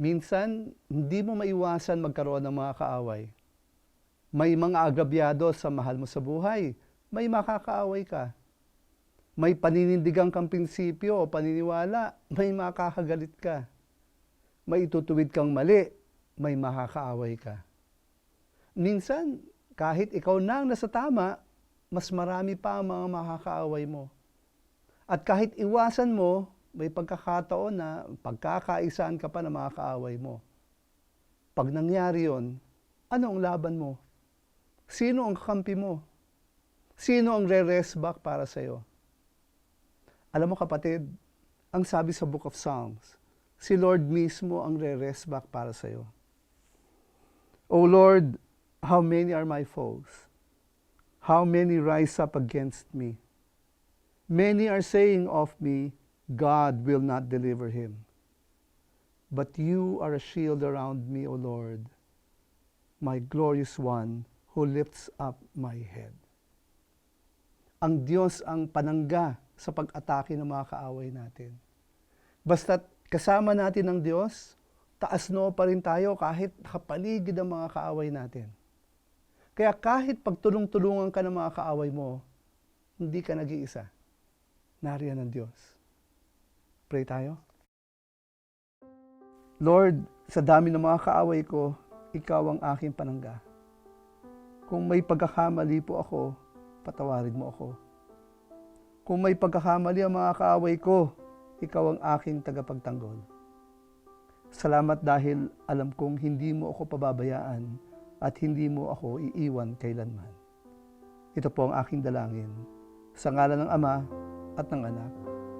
Minsan, hindi mo maiwasan magkaroon ng mga kaaway. May mga agabyado sa mahal mo sa buhay. May makakaaway ka. May paninindigang kang prinsipyo o paniniwala. May makakagalit ka. May itutuwid kang mali. May makakaaway ka. Minsan, kahit ikaw na ang nasa tama, mas marami pa ang mga makakaaway mo. At kahit iwasan mo, may pagkakataon na pagkakaisaan ka pa ng mga kaaway mo. Pag nangyari yon, ano ang laban mo? Sino ang kakampi mo? Sino ang re-rest back para sa'yo? Alam mo kapatid, ang sabi sa Book of Psalms, si Lord mismo ang re-rest back para sa'yo. O Lord, how many are my foes? How many rise up against me? Many are saying of me, God will not deliver him. But you are a shield around me, O Lord, my glorious one who lifts up my head. Ang Diyos ang panangga sa pag-atake ng mga kaaway natin. Basta't kasama natin ang Diyos, taas noo pa rin tayo kahit nakapaligid ang mga kaaway natin. Kaya kahit pagtulong-tulungan ka ng mga kaaway mo, hindi ka nag-iisa. Nariyan ang Diyos. Pray tayo. Lord, sa dami ng mga kaaway ko, Ikaw ang aking panangga. Kung may pagkakamali po ako, patawarin mo ako. Kung may pagkakamali ang mga kaaway ko, Ikaw ang aking tagapagtanggol. Salamat dahil alam kong hindi mo ako pababayaan at hindi mo ako iiwan kailanman. Ito po ang aking dalangin. Sa ngalan ng Ama at ng Anak